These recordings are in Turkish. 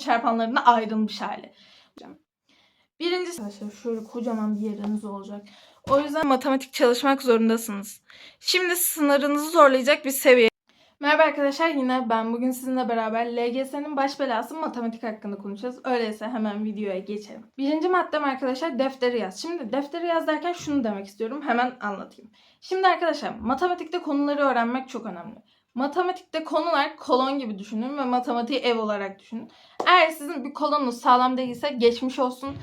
çarpanlarına ayrılmış hali. Birincisi arkadaşlar şöyle kocaman bir yeriniz olacak. O yüzden matematik çalışmak zorundasınız. Şimdi sınırınızı zorlayacak bir seviye. Merhaba arkadaşlar yine ben bugün sizinle beraber LGS'nin baş belası matematik hakkında konuşacağız. Öyleyse hemen videoya geçelim. Birinci maddem arkadaşlar defteri yaz. Şimdi defteri yaz derken şunu demek istiyorum. Hemen anlatayım. Şimdi arkadaşlar matematikte konuları öğrenmek çok önemli. Matematikte konular kolon gibi düşünün ve matematiği ev olarak düşünün. Eğer sizin bir kolonunuz sağlam değilse geçmiş olsun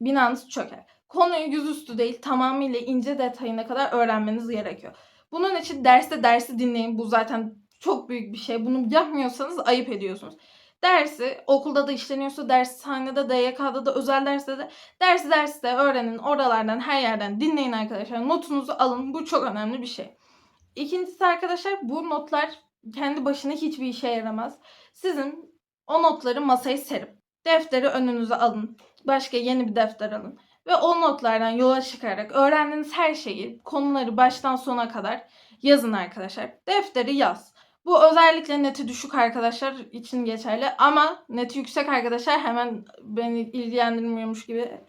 binanız çöker. Konuyu yüzüstü değil tamamıyla ince detayına kadar öğrenmeniz gerekiyor. Bunun için derste dersi dinleyin. Bu zaten çok büyük bir şey. Bunu yapmıyorsanız ayıp ediyorsunuz. Dersi okulda da işleniyorsa dershanede de YK'da da özel derste de dersi derste öğrenin. Oralardan her yerden dinleyin arkadaşlar. Notunuzu alın. Bu çok önemli bir şey. İkincisi arkadaşlar bu notlar kendi başına hiçbir işe yaramaz. Sizin o notları masaya serip defteri önünüze alın. Başka yeni bir defter alın. Ve o notlardan yola çıkarak öğrendiğiniz her şeyi, konuları baştan sona kadar yazın arkadaşlar. Defteri yaz. Bu özellikle neti düşük arkadaşlar için geçerli ama neti yüksek arkadaşlar hemen beni ilgilendirmiyormuş gibi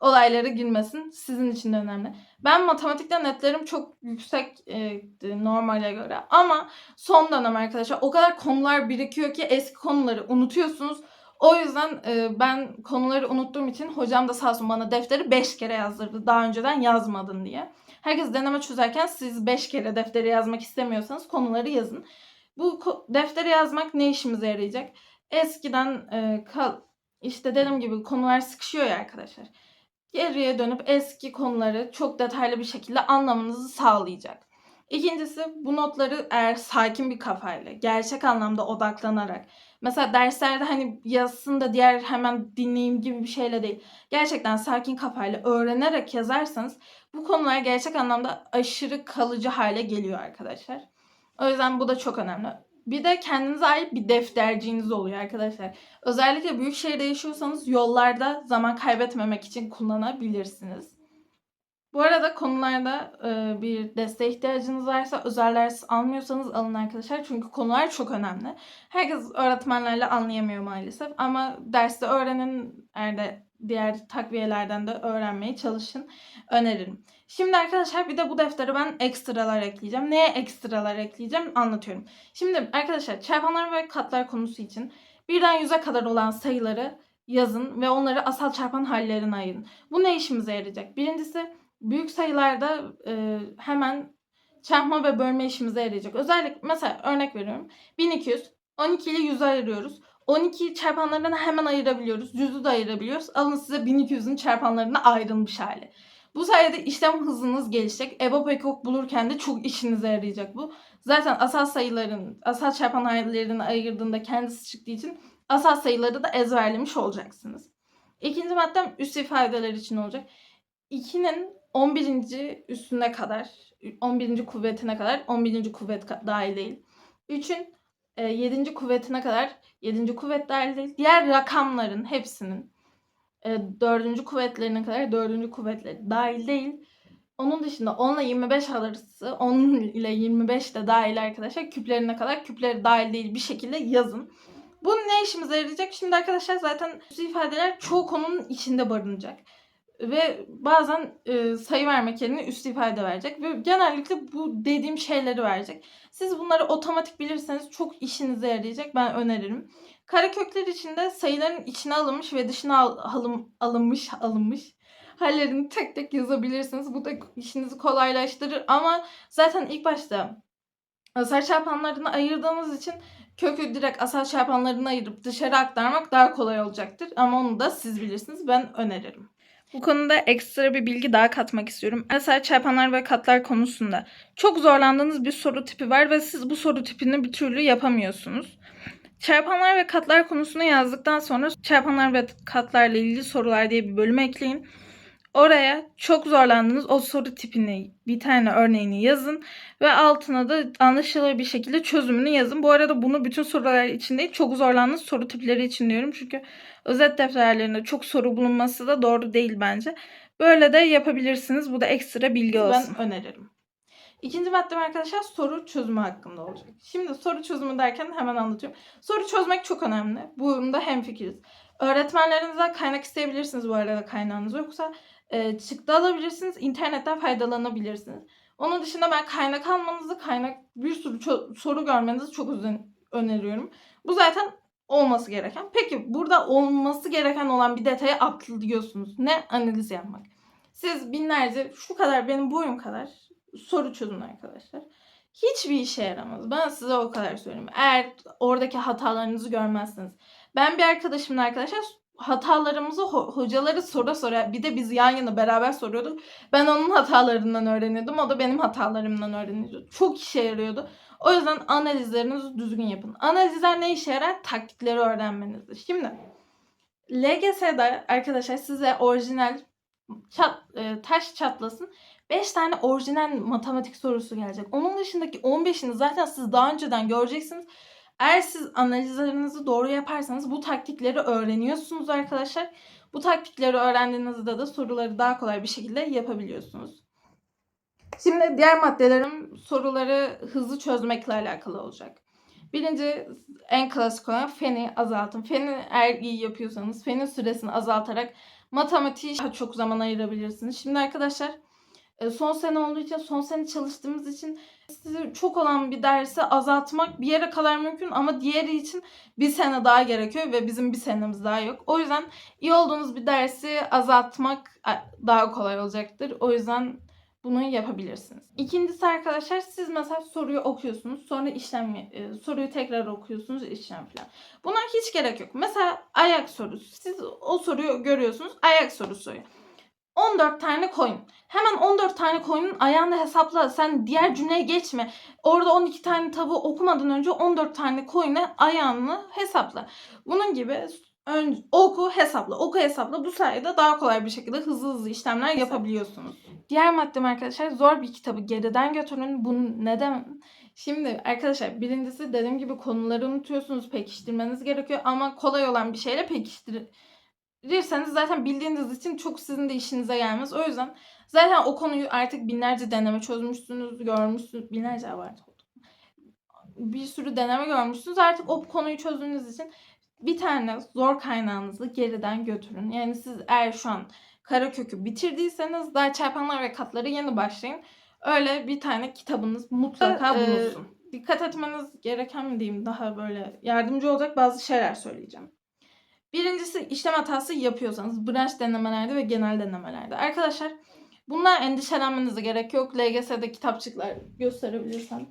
olaylara girmesin. Sizin için de önemli. Ben matematikte netlerim çok yüksek e, normale göre ama son dönem arkadaşlar o kadar konular birikiyor ki eski konuları unutuyorsunuz. O yüzden e, ben konuları unuttuğum için hocam da sağ olsun bana defteri 5 kere yazdırdı. Daha önceden yazmadın diye. Herkes deneme çözerken siz 5 kere defteri yazmak istemiyorsanız konuları yazın. Bu defteri yazmak ne işimize yarayacak? Eskiden e, kal işte dediğim gibi konular sıkışıyor ya arkadaşlar. Geriye dönüp eski konuları çok detaylı bir şekilde anlamanızı sağlayacak. İkincisi bu notları eğer sakin bir kafayla, gerçek anlamda odaklanarak, mesela derslerde hani yazsın da diğer hemen dinleyeyim gibi bir şeyle değil. Gerçekten sakin kafayla öğrenerek yazarsanız bu konular gerçek anlamda aşırı kalıcı hale geliyor arkadaşlar. O yüzden bu da çok önemli. Bir de kendinize ait bir defterciğiniz oluyor arkadaşlar. Özellikle büyük şehirde yaşıyorsanız yollarda zaman kaybetmemek için kullanabilirsiniz. Bu arada konularda e, bir desteğe ihtiyacınız varsa özel ders almıyorsanız alın arkadaşlar. Çünkü konular çok önemli. Herkes öğretmenlerle anlayamıyor maalesef. Ama derste öğrenin. Eğer de diğer takviyelerden de öğrenmeye çalışın. Öneririm. Şimdi arkadaşlar bir de bu deftere ben ekstralar ekleyeceğim. Neye ekstralar ekleyeceğim anlatıyorum. Şimdi arkadaşlar çarpanlar ve katlar konusu için birden yüze kadar olan sayıları yazın ve onları asal çarpan hallerine ayırın. Bu ne işimize yarayacak? Birincisi büyük sayılarda e, hemen çarpma ve bölme işimize yarayacak. Özellikle mesela örnek veriyorum. 1200, 12 ile 100'ü ayırıyoruz. 12 çarpanlarını hemen ayırabiliyoruz. 100'ü de ayırabiliyoruz. Alın size 1200'ün çarpanlarına ayrılmış hali. Bu sayede işlem hızınız gelişecek. EBOB ekok bulurken de çok işinize yarayacak bu. Zaten asal sayıların, asal çarpan hallerini ayırdığında kendisi çıktığı için asal sayıları da ezberlemiş olacaksınız. İkinci maddem üst ifadeler için olacak. 2'nin 11. üstüne kadar, 11. kuvvetine kadar, 11. kuvvet dahil değil. 3'ün 7. kuvvetine kadar, 7. kuvvet dahil değil. Diğer rakamların hepsinin e, dördüncü kuvvetlerine kadar dördüncü kuvvetleri dahil değil. Onun dışında 10 ile 25 arası 10 ile 25 de dahil arkadaşlar küplerine kadar küpleri dahil değil bir şekilde yazın. Bu ne işimize yarayacak? Şimdi arkadaşlar zaten bu ifadeler çoğu konunun içinde barınacak. Ve bazen e, sayı vermek yerine üst ifade verecek. Ve genellikle bu dediğim şeyleri verecek. Siz bunları otomatik bilirseniz çok işinize yarayacak. Ben öneririm. Karekökler içinde sayıların içine alınmış ve dışına al, alım, alınmış alınmış hallerini tek tek yazabilirsiniz. Bu da işinizi kolaylaştırır ama zaten ilk başta asal çarpanlarını ayırdığınız için kökü direkt asal çarpanlarını ayırıp dışarı aktarmak daha kolay olacaktır. Ama onu da siz bilirsiniz. Ben öneririm. Bu konuda ekstra bir bilgi daha katmak istiyorum. Asal çarpanlar ve katlar konusunda çok zorlandığınız bir soru tipi var ve siz bu soru tipini bir türlü yapamıyorsunuz. Çarpanlar ve katlar konusunu yazdıktan sonra çarpanlar ve katlarla ilgili sorular diye bir bölüm ekleyin. Oraya çok zorlandığınız o soru tipini bir tane örneğini yazın ve altına da anlaşılır bir şekilde çözümünü yazın. Bu arada bunu bütün sorular için değil çok zorlandığınız soru tipleri için diyorum. Çünkü özet defterlerinde çok soru bulunması da doğru değil bence. Böyle de yapabilirsiniz. Bu da ekstra bilgi olsun. Ben öneririm. İkinci maddem arkadaşlar soru çözümü hakkında olacak. Şimdi soru çözümü derken hemen anlatıyorum. Soru çözmek çok önemli. Bunda hemfikiriz. Öğretmenlerinizden kaynak isteyebilirsiniz bu arada kaynağınız yoksa e, çıktı alabilirsiniz. internetten faydalanabilirsiniz. Onun dışında ben kaynak almanızı, kaynak bir sürü soru görmenizi çok özen- öneriyorum. Bu zaten olması gereken. Peki burada olması gereken olan bir detayı atlıyorsunuz. Ne? Analiz yapmak. Siz binlerce, şu kadar benim boyum kadar soru çözün arkadaşlar. Hiçbir işe yaramaz. Ben size o kadar söyleyeyim. Eğer oradaki hatalarınızı görmezseniz. Ben bir arkadaşımla arkadaşlar hatalarımızı ho- hocaları sora sora bir de biz yan yana beraber soruyorduk. Ben onun hatalarından öğreniyordum. O da benim hatalarımdan öğreniyordu. Çok işe yarıyordu. O yüzden analizlerinizi düzgün yapın. Analizler ne işe yarar? Taktikleri öğrenmenizdir. Şimdi LGS'de arkadaşlar size orijinal çat, e, taş çatlasın 5 tane orijinal matematik sorusu gelecek. Onun dışındaki 15'ini zaten siz daha önceden göreceksiniz. Eğer siz analizlerinizi doğru yaparsanız bu taktikleri öğreniyorsunuz arkadaşlar. Bu taktikleri öğrendiğinizde de soruları daha kolay bir şekilde yapabiliyorsunuz. Şimdi diğer maddelerim soruları hızlı çözmekle alakalı olacak. Birinci en klasik olan feni azaltın. Feni eğer iyi yapıyorsanız fenin süresini azaltarak matematiğe daha çok zaman ayırabilirsiniz. Şimdi arkadaşlar son sene olduğu için son sene çalıştığımız için size çok olan bir dersi azaltmak bir yere kadar mümkün ama diğeri için bir sene daha gerekiyor ve bizim bir senemiz daha yok. O yüzden iyi olduğunuz bir dersi azaltmak a, daha kolay olacaktır. O yüzden bunu yapabilirsiniz. İkincisi arkadaşlar siz mesela soruyu okuyorsunuz sonra işlem e, soruyu tekrar okuyorsunuz işlem falan. Buna hiç gerek yok. Mesela ayak sorusu. Siz o soruyu görüyorsunuz. Ayak sorusu. 14 tane koyun. Hemen 14 tane koyunun ayağını hesapla. Sen diğer cümleye geçme. Orada 12 tane tavuğu okumadan önce 14 tane koyuna ayağını hesapla. Bunun gibi ön, oku hesapla. Oku hesapla. Bu sayede daha kolay bir şekilde hızlı hızlı işlemler yapabiliyorsunuz. Diğer maddem arkadaşlar zor bir kitabı geriden götürün. Bunu neden? Şimdi arkadaşlar birincisi dediğim gibi konuları unutuyorsunuz. Pekiştirmeniz gerekiyor. Ama kolay olan bir şeyle pekiştir bilirseniz zaten bildiğiniz için çok sizin de işinize gelmez. O yüzden zaten o konuyu artık binlerce deneme çözmüşsünüz, görmüşsünüz. Binlerce var. Bir sürü deneme görmüşsünüz. Artık o konuyu çözdüğünüz için bir tane zor kaynağınızı geriden götürün. Yani siz eğer şu an Karakök'ü bitirdiyseniz daha çarpanlar ve katları yeni başlayın. Öyle bir tane kitabınız mutlaka Ee, bulunsun. Dikkat etmeniz gereken mi diyeyim daha böyle yardımcı olacak bazı şeyler söyleyeceğim. Birincisi işlem hatası yapıyorsanız branş denemelerde ve genel denemelerde. Arkadaşlar bunlar endişelenmenize gerek yok. LGS'de kitapçıklar gösterebilirsem.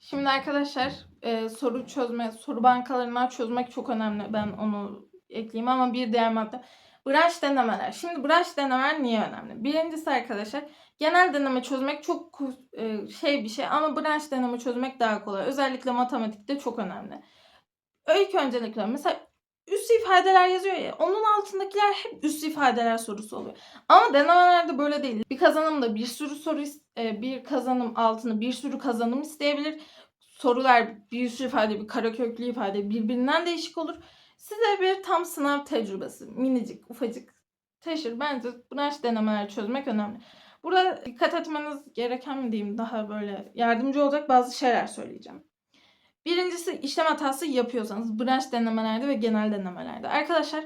Şimdi arkadaşlar e, soru çözme, soru bankalarından çözmek çok önemli. Ben onu ekleyeyim ama bir diğer madde. Branş denemeler. Şimdi branş denemeler niye önemli? Birincisi arkadaşlar genel deneme çözmek çok e, şey bir şey ama branş deneme çözmek daha kolay. Özellikle matematikte çok önemli. İlk öncelikle mesela üst ifadeler yazıyor ya onun altındakiler hep üst ifadeler sorusu oluyor. Ama denemelerde böyle değil. Bir kazanım da bir sürü soru e, bir kazanım altını bir sürü kazanım isteyebilir. Sorular bir sürü ifade bir karaköklü ifade birbirinden değişik olur. Size bir tam sınav tecrübesi minicik ufacık taşır. Bence branş denemeler çözmek önemli. Burada dikkat etmeniz gereken mi diyeyim daha böyle yardımcı olacak bazı şeyler söyleyeceğim. Birincisi işlem hatası yapıyorsanız branş denemelerde ve genel denemelerde. Arkadaşlar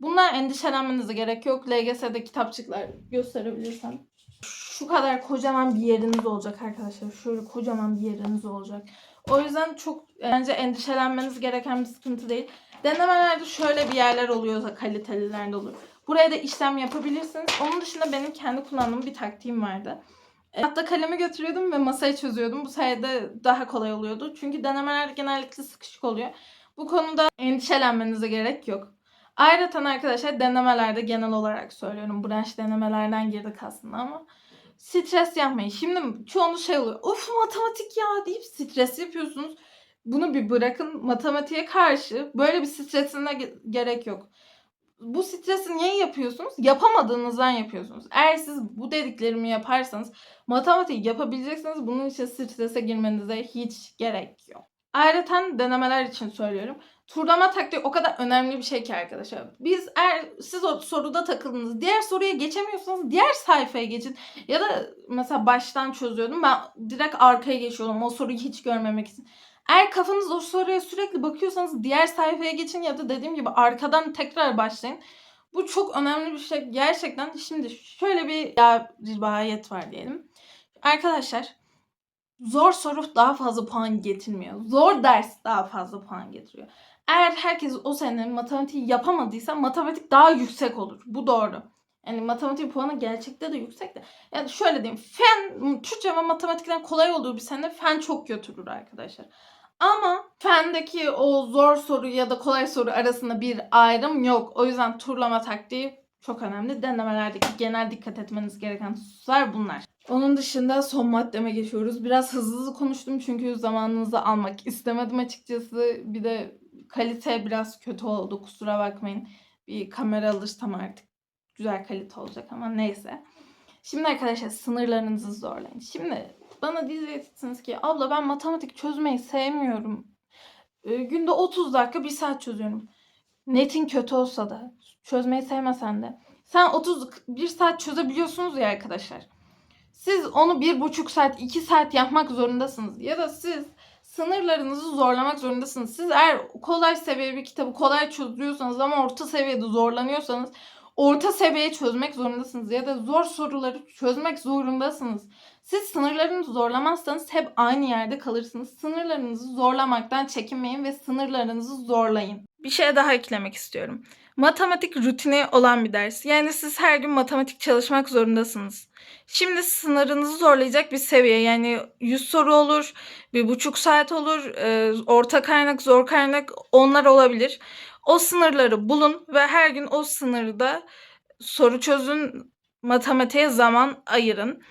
bunlar endişelenmenize gerek yok. LGS'de kitapçıklar gösterebilirsem. Şu kadar kocaman bir yeriniz olacak arkadaşlar. Şöyle kocaman bir yeriniz olacak. O yüzden çok bence endişelenmeniz gereken bir sıkıntı değil. Denemelerde şöyle bir yerler oluyorsa kalitelilerde olur. Buraya da işlem yapabilirsiniz. Onun dışında benim kendi kullandığım bir taktiğim vardı. E, Hatta kalemi götürüyordum ve masaya çözüyordum. Bu sayede daha kolay oluyordu. Çünkü denemeler genellikle sıkışık oluyor. Bu konuda endişelenmenize gerek yok. Ayrıca arkadaşlar denemelerde genel olarak söylüyorum. Branş denemelerden girdik aslında ama stres yapmayın. Şimdi çoğunuz şey oluyor. Of matematik ya deyip stres yapıyorsunuz. Bunu bir bırakın. Matematiğe karşı böyle bir stresine ge- gerek yok bu stresi niye yapıyorsunuz? Yapamadığınızdan yapıyorsunuz. Eğer siz bu dediklerimi yaparsanız matematik yapabileceksiniz. Bunun için strese girmenize hiç gerek yok. Ayrıca denemeler için söylüyorum. turlama taktiği o kadar önemli bir şey ki arkadaşlar. Biz eğer siz o soruda takıldınız, diğer soruya geçemiyorsanız diğer sayfaya geçin. Ya da mesela baştan çözüyordum. Ben direkt arkaya geçiyordum o soruyu hiç görmemek için. Eğer kafanız o soruya sürekli bakıyorsanız diğer sayfaya geçin ya da dediğim gibi arkadan tekrar başlayın. Bu çok önemli bir şey. Gerçekten şimdi şöyle bir ya, rivayet var diyelim. Arkadaşlar zor soru daha fazla puan getirmiyor. Zor ders daha fazla puan getiriyor. Eğer herkes o sene matematiği yapamadıysa matematik daha yüksek olur. Bu doğru. Yani matematik puanı gerçekte de yüksek de. Yani şöyle diyeyim. Fen, Türkçe ve matematikten kolay olduğu bir sene fen çok götürür arkadaşlar. Ama fendeki o zor soru ya da kolay soru arasında bir ayrım yok. O yüzden turlama taktiği çok önemli. Denemelerdeki genel dikkat etmeniz gereken hususlar bunlar. Onun dışında son maddeme geçiyoruz. Biraz hızlı hızlı konuştum çünkü zamanınızı almak istemedim açıkçası. Bir de kalite biraz kötü oldu kusura bakmayın. Bir kamera alırsam artık güzel kalite olacak ama neyse. Şimdi arkadaşlar sınırlarınızı zorlayın. Şimdi bana diyeceksiniz ki abla ben matematik çözmeyi sevmiyorum. Ee, günde 30 dakika bir saat çözüyorum. Netin kötü olsa da çözmeyi sevmesen de. Sen 31 saat çözebiliyorsunuz ya arkadaşlar. Siz onu bir buçuk saat, iki saat yapmak zorundasınız. Ya da siz sınırlarınızı zorlamak zorundasınız. Siz eğer kolay seviye bir kitabı kolay çözüyorsanız ama orta seviyede zorlanıyorsanız orta seviye çözmek zorundasınız. Ya da zor soruları çözmek zorundasınız. Siz sınırlarınızı zorlamazsanız hep aynı yerde kalırsınız. Sınırlarınızı zorlamaktan çekinmeyin ve sınırlarınızı zorlayın. Bir şey daha eklemek istiyorum. Matematik rutini olan bir ders. Yani siz her gün matematik çalışmak zorundasınız. Şimdi sınırınızı zorlayacak bir seviye. Yani 100 soru olur, bir buçuk saat olur, e, orta kaynak, zor kaynak onlar olabilir. O sınırları bulun ve her gün o sınırda soru çözün, matematiğe zaman ayırın.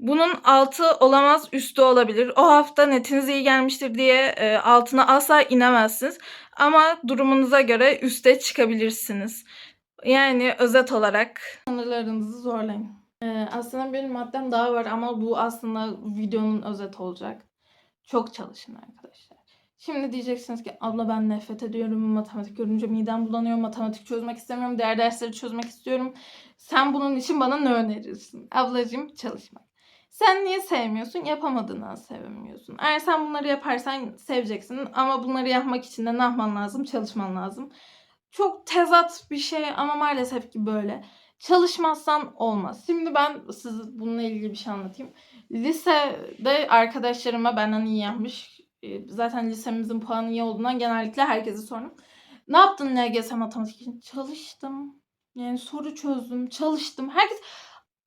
Bunun altı olamaz, üstü olabilir. O hafta netiniz iyi gelmiştir diye e, altına asla inemezsiniz. Ama durumunuza göre üste çıkabilirsiniz. Yani özet olarak sınırlarınızı zorlayın. Ee, aslında bir maddem daha var ama bu aslında videonun özet olacak. Çok çalışın arkadaşlar. Şimdi diyeceksiniz ki abla ben nefret ediyorum. Matematik görünce midem bulanıyor. Matematik çözmek istemiyorum. Diğer dersleri çözmek istiyorum. Sen bunun için bana ne önerirsin? Ablacığım çalışmak. Sen niye sevmiyorsun? Yapamadığından sevmiyorsun. Eğer sen bunları yaparsan seveceksin. Ama bunları yapmak için de ne yapman lazım? Çalışman lazım. Çok tezat bir şey ama maalesef ki böyle. Çalışmazsan olmaz. Şimdi ben size bununla ilgili bir şey anlatayım. Lisede arkadaşlarıma benden iyi yapmış. E, Zaten lisemizin puanı iyi olduğundan genellikle herkese sordum. Ne yaptın LGS matematik için? Çalıştım. Yani soru çözdüm, çalıştım. Herkes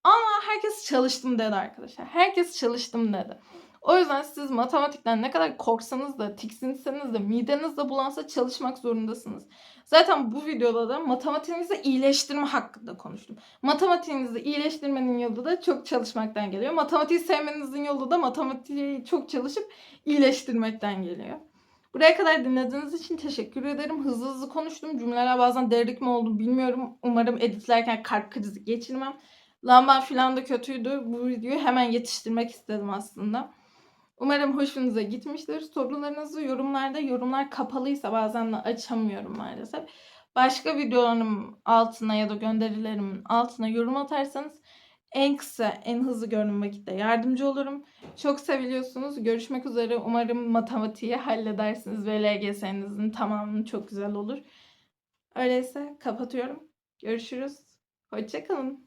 ama herkes çalıştım dedi arkadaşlar. Herkes çalıştım dedi. O yüzden siz matematikten ne kadar korksanız da, tiksinseniz de, mideniz de bulansa çalışmak zorundasınız. Zaten bu videoda da matematiğinizi iyileştirme hakkında konuştum. Matematiğinizi iyileştirmenin yolu da çok çalışmaktan geliyor. Matematiği sevmenizin yolu da matematiği çok çalışıp iyileştirmekten geliyor. Buraya kadar dinlediğiniz için teşekkür ederim. Hızlı hızlı konuştum. Cümleler bazen devrik mi oldu bilmiyorum. Umarım editlerken kalp krizi geçirmem. Lamba filan da kötüydü. Bu videoyu hemen yetiştirmek istedim aslında. Umarım hoşunuza gitmiştir. Sorularınızı yorumlarda, yorumlar kapalıysa bazen de açamıyorum maalesef. Başka videolarım altına ya da gönderilerimin altına yorum atarsanız en kısa, en hızlı gördüğüm vakitte yardımcı olurum. Çok seviliyorsunuz. Görüşmek üzere. Umarım matematiği halledersiniz ve LGS'nizin tamamını çok güzel olur. Öyleyse kapatıyorum. Görüşürüz. Hoşçakalın.